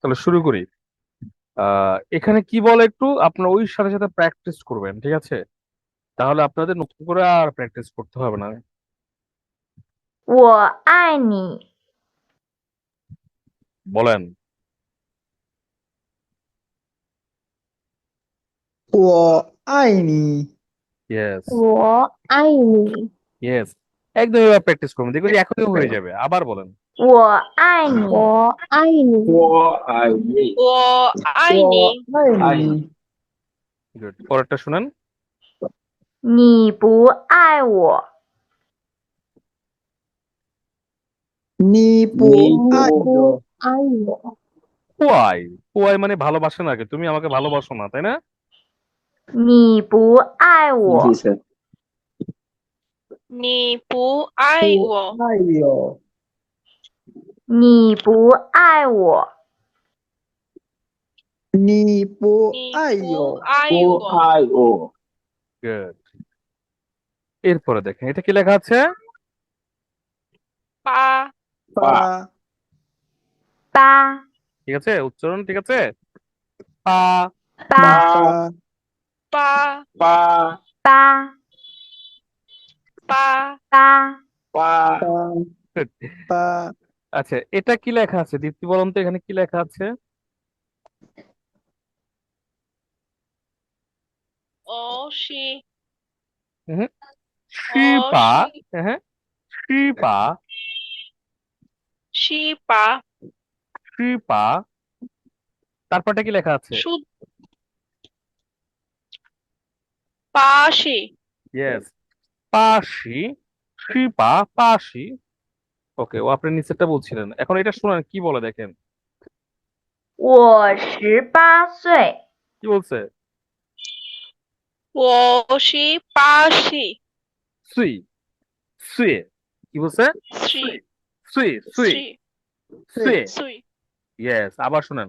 তাহলে শুরু করি আহ এখানে কি বলে একটু আপনার ওই সাথে সাথে প্র্যাকটিস করবেন ঠিক আছে তাহলে আপনাদের নতুন করে আর প্র্যাকটিস করতে হবে না 我爱你， বলেন 我爱你， ইয়েস 我爱你， ইয়েস একদম এবার প্র্যাকটিস করবেন দেখবেন যে এখনই হয়ে যাবে আবার বলেন 我爱你，我爱你，我爱你，我爱你，我爱你， গুড পরেরটা শুনেন 你不爱我，你不爱我，爱我， হোয়াই হোয়াই মানে ভালোবাসে না তুমি আমাকে ভালোবাসো না তাই না 你不爱我，第三，你不爱我，爱我， 你不爱我，你不爱我，ও আই ও এরপরে দেখেন এটা কি লেখা আছে ঠিক আছে উচ্চারণ ঠিক আছে পা পা পা পা আচ্ছা এটা কি লেখা আছে? দীপ্তি বলুন তো এখানে কি লেখা আছে? অসি হুম হ্যাঁ শিপা শিপা। শিপা। তারপরটা কি লেখা আছে? পাশি। ইয়েস পাশি শিপা পাশি। ওকে ও আপনি নিচেরটা বলছিলেন এখন এটা শুনেন কি বলে দেখেন 我十八岁， কি বলছে 我是巴西 সুই সুই কি বলছে西সুই সুই西 সুই 岁 ইয়েস আবার শুনেন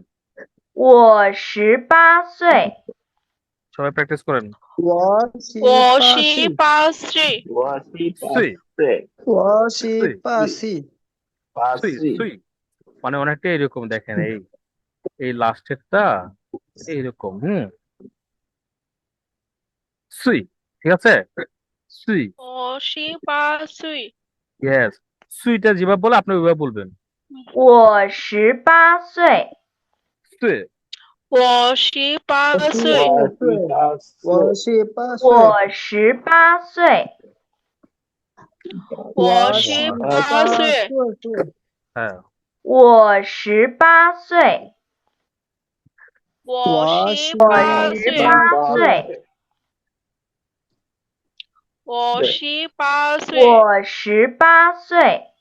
我十八岁， সবাই প্র্যাকটিস করেন 我是我八是岁，八岁我是八岁岁，我是八岁，八 সুই岁， সুই মানে অনেকটা এরকম দেখেন এই এই লাস্টেরটা এইরকম হুম সুই ঠিক আছে সুই 我是八岁 ইয়েস সুইটা যেভাবে বলে আপনি ওইভাবে বলবেন 我十八岁， সুই 我十八岁。我十八岁，我十八岁，我十八岁。我十八岁，我是是八十八岁，我十八岁。我十八岁，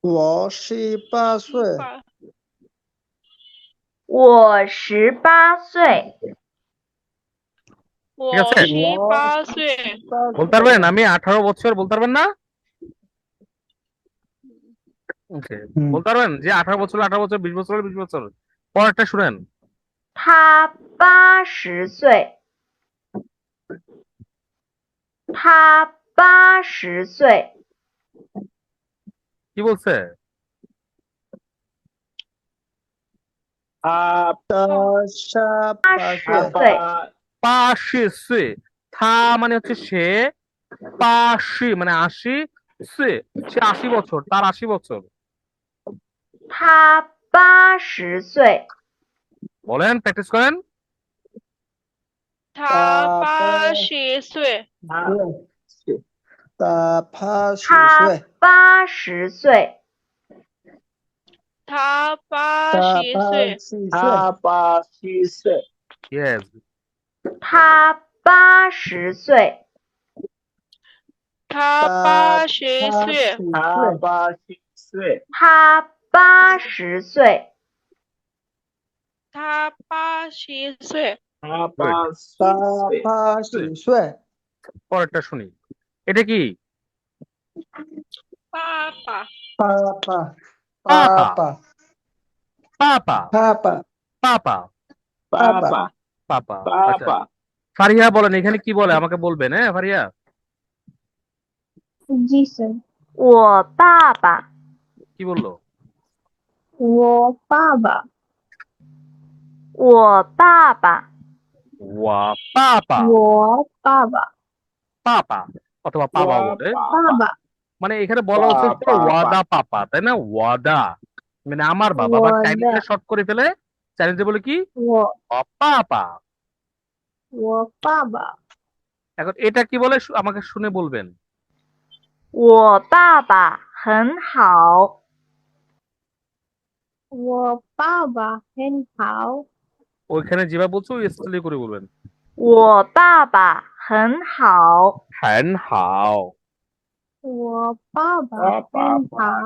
我十八岁，八我十八岁，我ঠিক আছে?是八岁 বলতে পারবেন আমি আঠারো বছর বলতে পারবেন না ওকে হুম। বলতে পারবেন যে আঠারো বছর আঠারো বছর বিশ বছর বিশ বছর পরেরটা শুনেন 啊的沙巴是八十岁，他们就是谁？八十嘛，那是岁，是二十多岁，他二十多岁。他八十岁。বলেন প্র্যাকটিস করেন 他八十岁。他岁，八十岁，他八大十八岁，十岁，他八七岁， ইয়েস 他八十岁，他八十岁，他八七岁，他八十岁，他八十岁，他八十大岁，八十岁， পরেরটা শুনি এটা কি 爸爸，爸爸，爸爸， পাপা Papa. Papa. Papa. Papa. Papa. Papa. Papa. আচ্ছা। ফারিয়া বলেন এখানে কি বলে? আমাকে বলবেন হ্যাঁ ফারিয়া? জি স্যার। ও বাবা কি বলল? ও বাবা ও বাবা ও বাবা ও পাপা। বাবা অথবা পাপা বলে। বাবা মানে এখানে বলা হচ্ছে ওয়াদা পাপা তাই না? ওয়াদা। মানে আমার বাবা বা চাইনিজে শর্ট করে ফেলে। চাইনিজে বলে কি? পাপা ও বাবা এখন এটা কি বলে? আমাকে শুনে বলবেন। ও বাবা হেন হাও। ও বাবা হেন হাও। ওইখানে যেভাবে বলছো ওই স্টাইলে করে বলবেন। ও বাবা হেন হাও। হেন হাও। 我爸爸很好，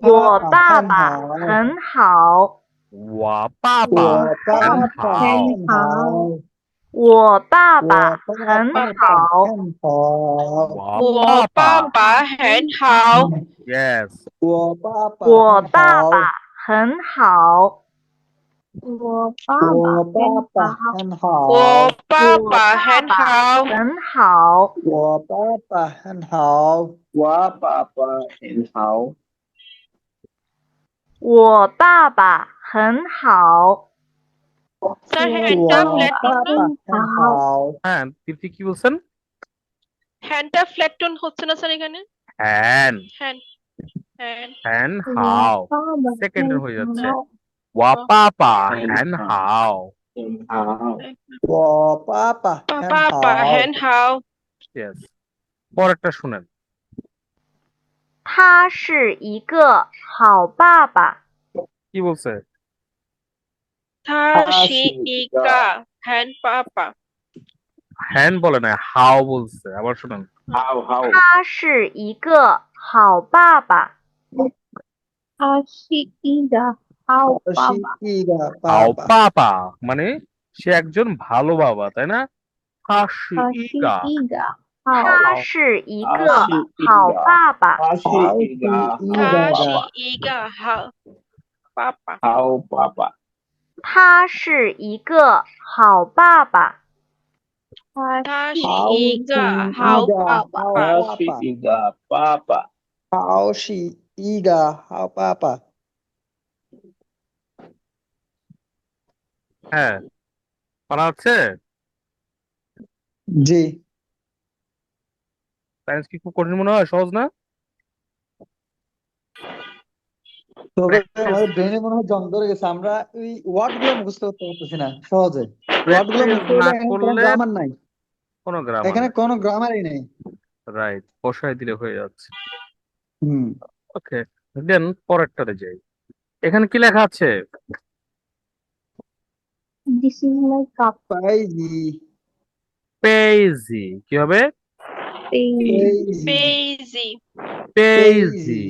我爸爸很好，我爸爸很好，我爸爸很好，我爸爸很好，我爸爸很好，yes，我爸爸很好。我爸我爸爸很好，爸很好，我爸我爸很好，很好，我爸爸很好，我爸爸很好，我爸爸很好，স্যার我 হ্যান্ডটা ফ্ল্যাট爸টোন爸很好， হ্যাঁ তৃপ্তি কি বলছেন হ্যান্ডটা ফ্ল্যাট টোন হচ্ছে না স্যার এখানে হ্যান হ্যান্ড হ্যান্ড হ্যান হাও 我爸爸 সেকেন্ডের 很 হয়ে যাচ্ছে 好， ওয়া পাপা হ্যান হ্যান হাও। হাও 很好，我爸爸爸很爸爸好，很好， Yes. পরেরটা শুনেন 他是一个好爸爸， কি বলছে 他他是是一一个个很爸爸， হ্যান বলে না হাও বলছে আবার শুনেন 好好，他是一个好爸爸，他是一个 好我爸爸，是一个 হাও 爸爸， পাপা মানে সে একজন ভালো বাবা তাই না 他 হাসিকা 是一个好他是一他个是一好个爸爸，他是好一个一他是个一个好爸爸，好爸爸，他是一个好爸爸，他他是好一个是好一个爸爸，好他爸爸，是一个爸爸，好是一个好爸爸， হ্যাঁ। পারা হচ্ছে? জি। সায়েন্স কি খুব কঠিন মনে হয়? সহজ না? তবে ব্রেনে মনে হয় জং ধরে গেছে। আমরা ওই ওয়ার্ডগুলো মুখস্থ করতে পারতেছি না সহজে। ওয়ার্ডগুলো মুখস্থ না করলে এখানে কোনো করলে গ্রামার নাই। কোনো গ্রামার এখানে কোনো গ্রামারই নেই। রাইট বসায় দিলে হয়ে যাচ্ছে। হুম। ওকে দেন পরেরটাতে যাই। এখানে কি লেখা আছে? This is my cup. পাইজি পেইজি কি হবে Baby. পাইজি Daisy, পেইজি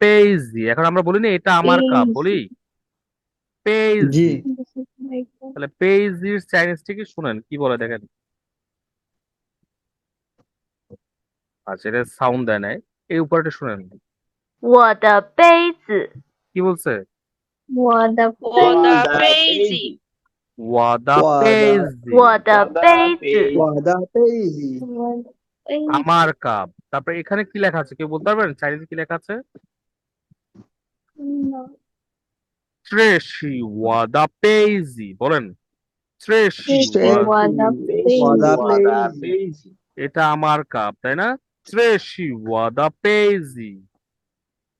পেইজি এখন আমরা বলি না এটা আমার কাপ পেইজি। বলি জি পেইজি This is my cup. তাহলে পেইজির চাইনিজটা কি শুনেন কি বলে দেখেন আচ্ছা এটা সাউন্ড দেয় নাই এই উপরটা শুনেন 我的杯子， কি বলছে 我的我的杯子， ওয়াদা ওয়াদা। পেইজি 我的杯子， ওয়াদা পাইজি 我的杯 আমার কাপ তারপরে এখানে কি লেখা আছে কেউ বলতে পারবেন চাইনিজে কি লেখা আছে 子， ট্রেশি ওয়াদা পেইজি বলেন ট্রেশি ট্রেশি ওয়াদা ওয়াদা ওয়াদা我的杯子， এটা আমার কাপ তাই না ট্রেশি ওয়াদা পেইজি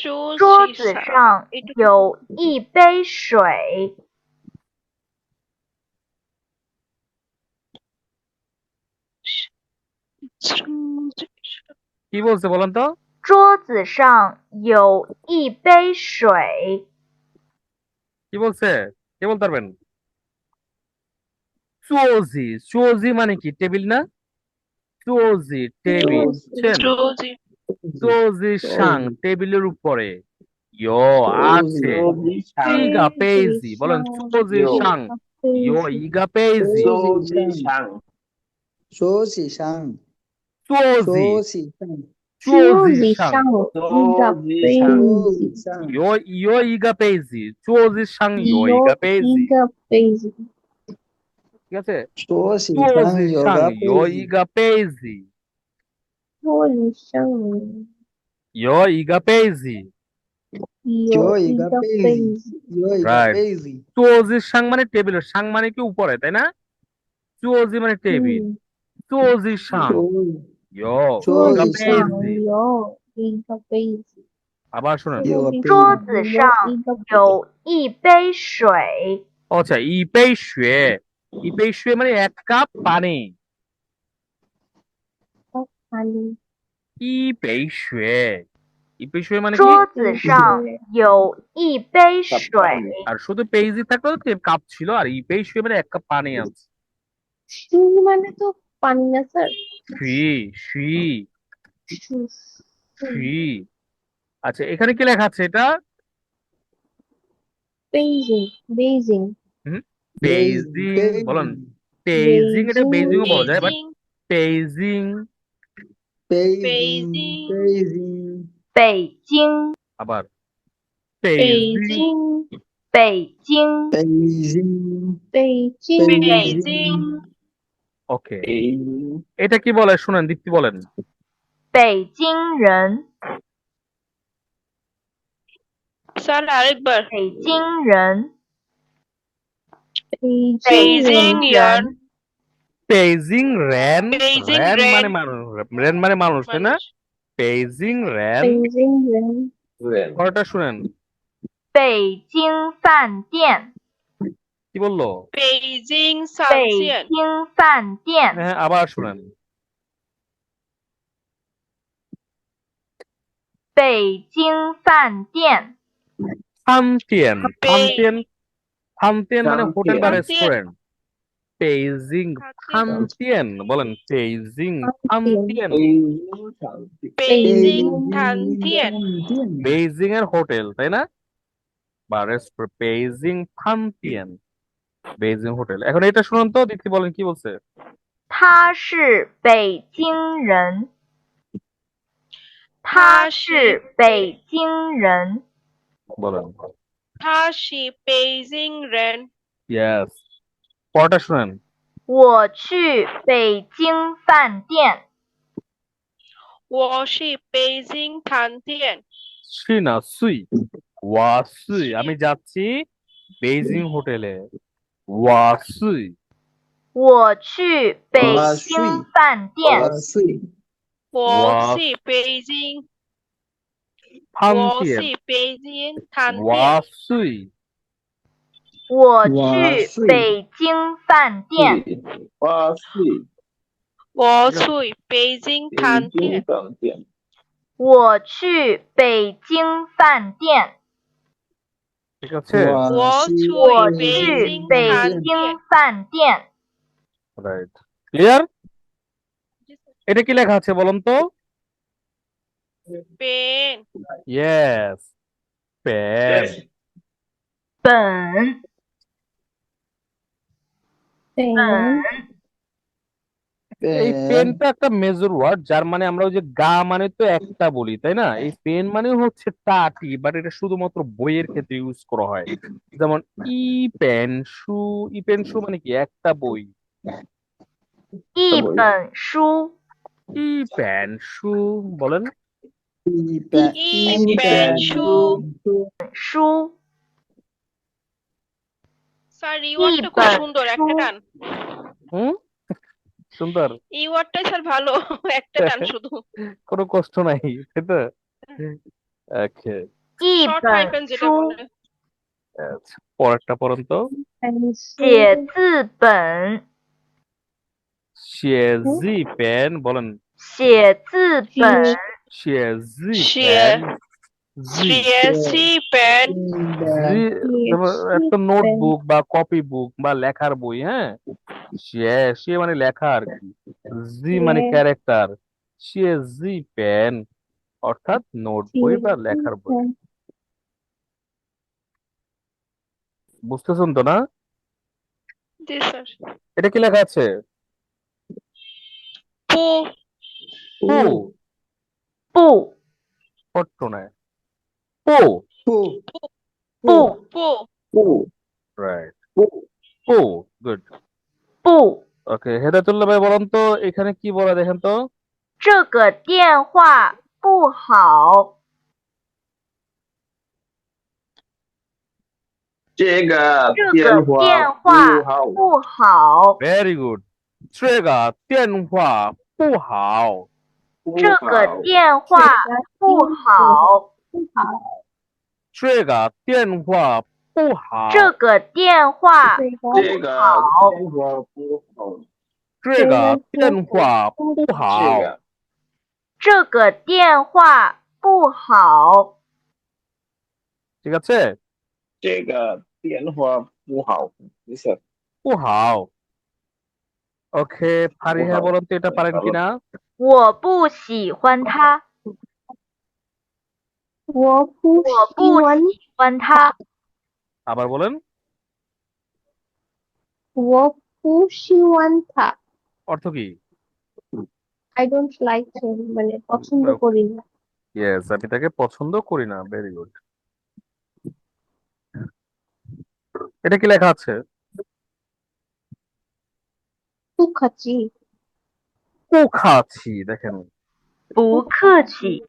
桌桌子子上有一杯水， কি বলছে বলেন তো 桌子上有一杯水， কি বলছে কে বলতে পারবেন চোজি চোজি মানে কি টেবিল না চোজি টেবিল বুঝছেন 桌子， চোজি সাং টেবিলের উপরে। ইয়ো আছে। ইগা পেজি বলেন চোজি সাং ইয়ো ইগা পেজি সোসি সাং চোজি সোসি সাং চোজি সাং সোসি সাং ইয়ো ইয়ো ইগা পেজি চোজি ইয়ো ইগা পেজি ঠিক আছে? সোসি সাং চোজি সাং yoga ইয়ো পেজি ইগা পেজি ইয়ো ইগা পেজি yoga পেজি yoga Right. পেজি চোজি সাং মানে টেবিল সাং মানে কি উপরে তাই না চোজি মানে টেবিল চোজি সাং ইয়ো ইগা চোজি পেজি আবার শুনেন yoga 桌子上有一杯水， আচ্ছা ই পেই শুয়ে ই পেই শুয়ে মানে এক কাপ পানি ই পেই শুয়ে ই পেই শুয়ে মানে কি 桌子上有一杯水， আর শুধু পেইজি থাকলে তো কাপ ছিল আর ই পেই শুয়ে মানে এক কাপ পানি আছে মানে তো পানি না স্যার শুই শুই শুই আচ্ছা এখানে কি লেখা আছে এটা বেইজিং বেইজিং বেইজিং বলেন বেইজিং এটা বেইজিং ও বলা যায় বাট ওকে এটা কি বলে? শুনেন দীপ্তি বলেন। বেইজিং রন স্যার আরেকবার। রন রন পেজিং র্যান র্যান মানে মানুষ র্যান মানে মানুষ তাই না? পেজিং র্যান পরেরটা শুনেন। পেজিং ফান দিয়ান কি বলল? পেজিং পেজিং ফান দিয়ান হ্যাঁ আবার শুনেন। পেজিং ফান দিয়ান ফান দিয়ান ফান দিয়ান ফান দিয়ান মানে হোটেল বা রেস্টুরেন্ট বেইজিং ফান্টিয়েন বলেন বেইজিং ফান্টিয়েন বেইজিং থানথিয়ান বেইজিং এর হোটেল তাই না বা রেস্টুরেন্ট বেইজিং ফান্টিয়েন বেইজিং হোটেল এখন এটা শুনুন তো দীপ্তি বলেন কি বলছে 他是北京人，他是北京人， বলেন থাশি বেইজিং রেন ইয়েস পরটা শুনেন 我去北京饭店， ওয়াশি বেইজিং থানথিয়ান সি না সুই ওয়া সুই আমি যাচ্ছি বেইজিং হোটেলে ওয়া সুই 我去北京饭店， Wasui ওয়াশি বেইজিং ফান্টিয়েন 我是北京探 ওয়া 店， সুই 我去北京饭店，花絮我去北京探北京店，饭店，我去北京饭店， ঠিক আছে我去我北去京北饭京店，饭店， রাইট ক্লিয়ার এটা কি লেখা আছে বলুন তো 边 ইয়েস পেন 本 পেন এই পেনটা একটা মেজর ওয়ার্ড যার মানে আমরা ওই যে গা মানে তো একটা বলি তাই না এই পেন মানে হচ্ছে টাটি বাট এটা শুধুমাত্র বইয়ের ক্ষেত্রে ইউজ করা হয় যেমন ই পেন শু ই পেন শু মানে কি একটা বই 一本书， ই পেন শু বলেন一本一本书书， স্যার এই ওয়ার্ডটা খুব ইবান সুন্দর একটা সু- টান হুম সুন্দর এই ওয়ার্ডটাই স্যার ভালো একটা টান শুধু কোনো কষ্ট নাই তাই তো ওকে 一 শর্ট 本 হাইফেন যেটা 书， বলে আচ্ছা পরেরটা পড়ুন তো 写字本， শেজি পেন বলেন 写字本， শেজি শে- পেন জি 写字本 একটা নোটবুক বা কপি বুক বা লেখার বই হ্যাঁ? সে মানে লেখা আর কি। জি মানে ক্যারেক্টার সে জি পেন অর্থাৎ নোট বই বা লেখার বই। বুঝতেছেন তো না? এটা কি লেখা আছে? পু। পু। 不 পট্ট নয় পু পু不 পু পু রাইট পু পু গুড 不， ওকে হেদায়তুল্লাহ ভাই বলেন তো এখানে কি বলা দেখেন তো 这个电话不好。这个这电个话电不话好，不好， ভেরি গুড 这个电话不好不这个好，电话不好，不好， 这个电话不好。这个电话不好。这个电话不好。这个电话不好。这个字这个电话不好，不是不好。OK，帕里哈波伦蒂达帕林蒂娜。我不喜欢他。我不我喜不欢，喜欢他， আবার বলেন 我不喜欢他 অর্থ কি I don't like him মানে পছন্দ করি না ইয়েস আমি তাকে পছন্দ করি না ভেরি গুড এটা কি লেখা আছে সুখাচি খাচ্ছি দেখেন 不客气，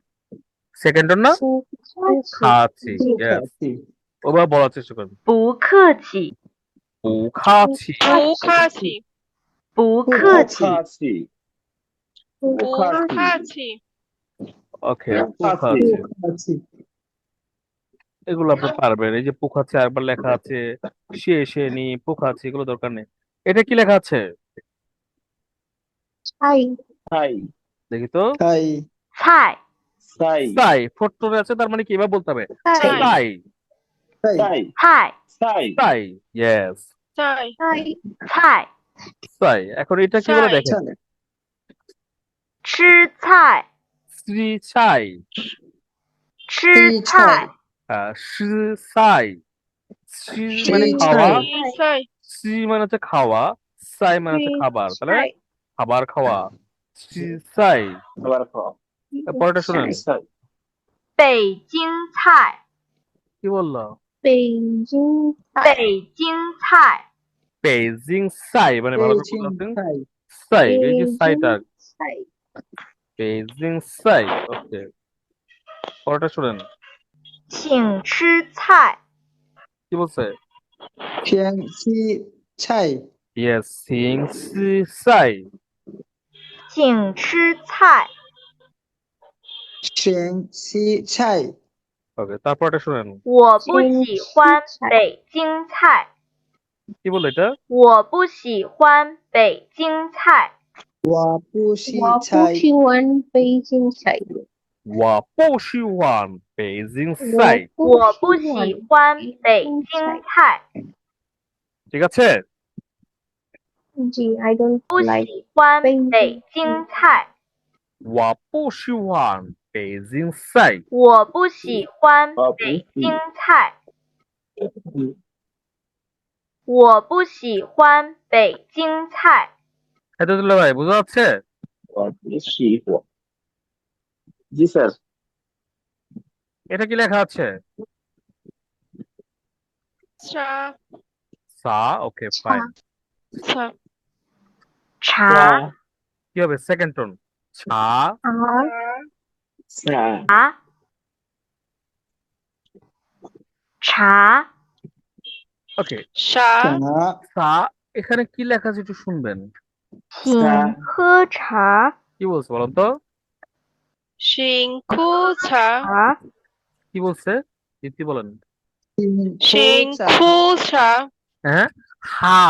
সেকেন্ডের না সুখাচি খাচ্ছি জি। ইয়েস আছি। ওবার বলার চেষ্টা করুন 不客气，不খাচ্ছি 不客气，不客气，客气，不客客气， ওকে不客 খাচ্ছি 气， আছি। এগুলো আপনি পারবেন এই যে পোখাচ্ছে আরেকবার লেখা আছে সে সে নি পোখাচ্ছে এগুলো দরকার নেই এটা কি লেখা আছে ছাই菜 দেখি তো তাই 菜 সাই ফোরটোরে আছে তার মানে কি এবার বলতে হবে সাই সাই সাই সাই ইয়েস সাই সাই সাই এখন এটা কি বলে দেখেন ছাই চি ছাই ছাই সাই শি মানে খাওয়া সি মানে হচ্ছে খাওয়া সাই মানে হচ্ছে খাবার তাহলে খাবার খাওয়া চি সাই খাবার খাওয়া 好， পরেরটা শুনেন 菜北京菜， কি বললো বেইজিং ছাই北京菜， বেজিং সাই মানে ভালো করে বেইজিং বলতে ছাই। সাই এই যে সাইটা ছাই বেজিং সাই ওকে পরেরটা শুনেন 请吃菜， কি বলছে 偏西菜， ইয়েস সিং সি সাই 请吃菜， 偏西菜， ওকে তারপরটা শুনেন 我不请喜吃欢菜北京菜， কি বললো এটা 我不喜欢北京菜，我不西我不菜，喜欢北京菜我不喜欢北京菜我不喜欢北京菜， ঠিক আছে জি I don't 不 like 喜欢北京北京菜，我不喜欢 北京菜我不喜欢我不北喜京菜，我不喜欢北京菜， হেদায়তুল্লাহ ভাই বোঝা যাচ্ছে 我不喜欢。জি স্যার এটা কি লেখা আছে 茶 সা ওকে ফাইন 茶茶 কি হবে সেকেন্ড টোন ছা আর 茶茶 ওকে 茶 茶 সা এখানে কি লেখা আছে একটু শুনবেন 请喝茶 কি বলছে বলুন তো 辛苦茶 茶 কি বলছে দীপ্তি বলেন 辛茶，苦茶 হ্যাঁ হা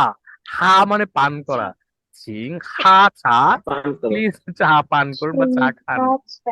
হা মানে পান করা চিং হা চা 班的 প্লিজ চা পান করুন বা চা খান আচ্ছা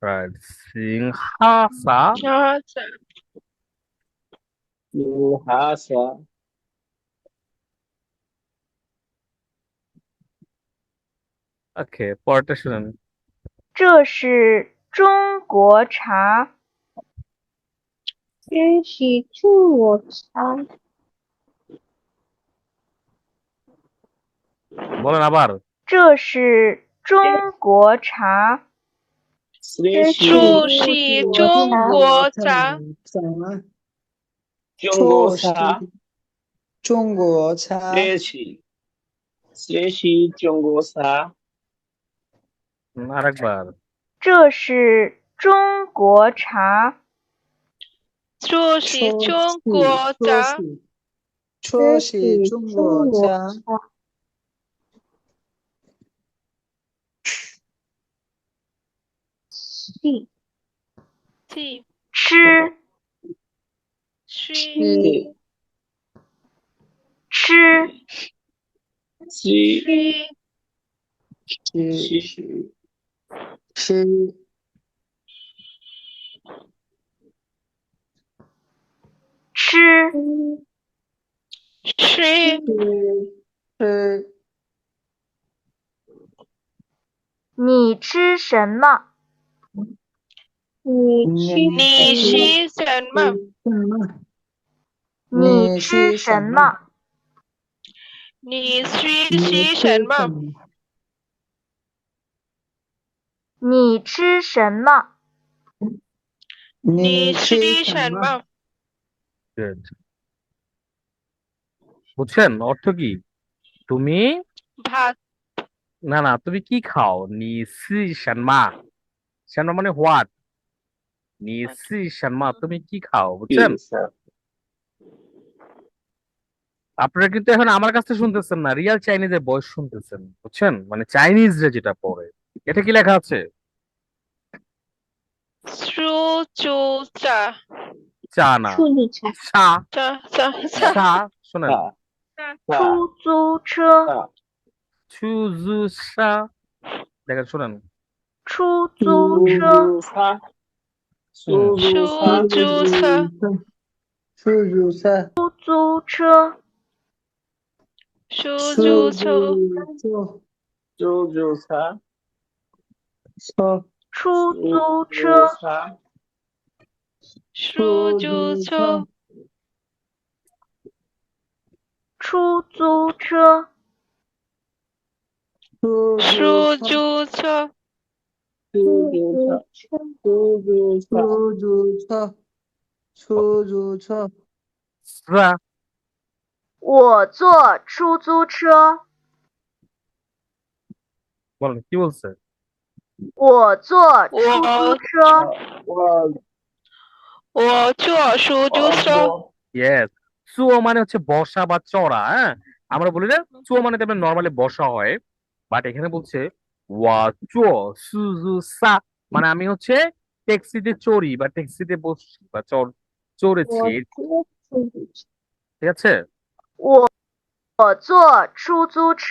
right সিং হাসা 哈茶，新哈萨， ওকে পরেরটা শুনেন 这是中国茶，这是中国茶， বলেন আবার 这是中国茶， 这这是是中国茶，中国茶，中国茶，这是这是中国茶， হুম, আরেকবার 这是中国茶，这是中国茶，这是中国茶， t t 吃吃。吃。吃。吃。吃。吃。吃。吃。吃。你吃什么？你你是什么？你吃什么？你是是什么？你吃什么？你是什么？ Good. বুঝছেন অর্থ কি তুমি ভাত না না তুমি কি খাও নি সি শানমা শানমা মানে হোয়াট নি সি শানমা তুমি কি খাও বুঝছেন 是啥？ আপনারা কিন্তু এখন আমার কাছ থেকে শুনতেছেন না রিয়াল চাইনিজের বয়স শুনতেছেন বুঝছেন মানে চাইনিজরা যেটা পড়ে এটা কি লেখা আছে 苏州茶 চা না 处理茶， চা 茶茶茶 চা শোনেন 大 出租车， 大 চুজু সা দেখেন শোনেন 出租车，出租车，出租车，出租车，出租车，出租车，出租车，出租车，出租车。我坐出租车， বলেন কি বলছে 我坐出租车，我我坐苏州车 ইয়েস চুয়ো মানে হচ্ছে বসা বা চড়া হ্যাঁ আমরা বলি না চুয়ো মানে তেমন নর্মালি বসা হয় বাট এখানে বলছে ওয়া চুয়ো সুজু সা মানে আমি হচ্ছে ট্যাক্সিতে চড়ি বা ট্যাক্সিতে বসছি বা চড় চড়েছি 我坐处理茶， ঠিক আছে 我我坐出租车，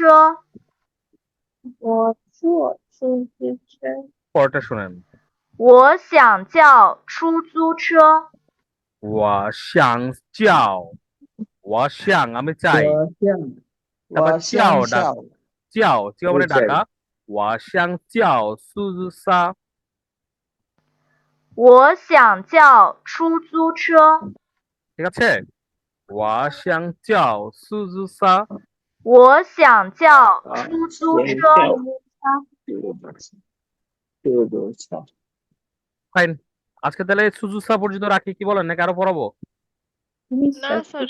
我坐出租车， পরটা শুনেন 我想叫出租车， ওয়া শ্যাং চাও ওয়া শ্যাং আমি চাই 我想， তারপর 我 চাও 想 ডাক 笑， চাও চাও মানে আমি চাই। ডাকা ওয়া শ্যাং চাও সুজু সা 我想叫出租车， ঠিক আছে ওয়া শ্যাং চাও সুজু সা 我想叫出租车，苏州茶， ফাইন আজকে তাহলে সুজু সা পর্যন্ত রাখি কি বলেন নাকি আরো পড়াবো 你 না 想 স্যার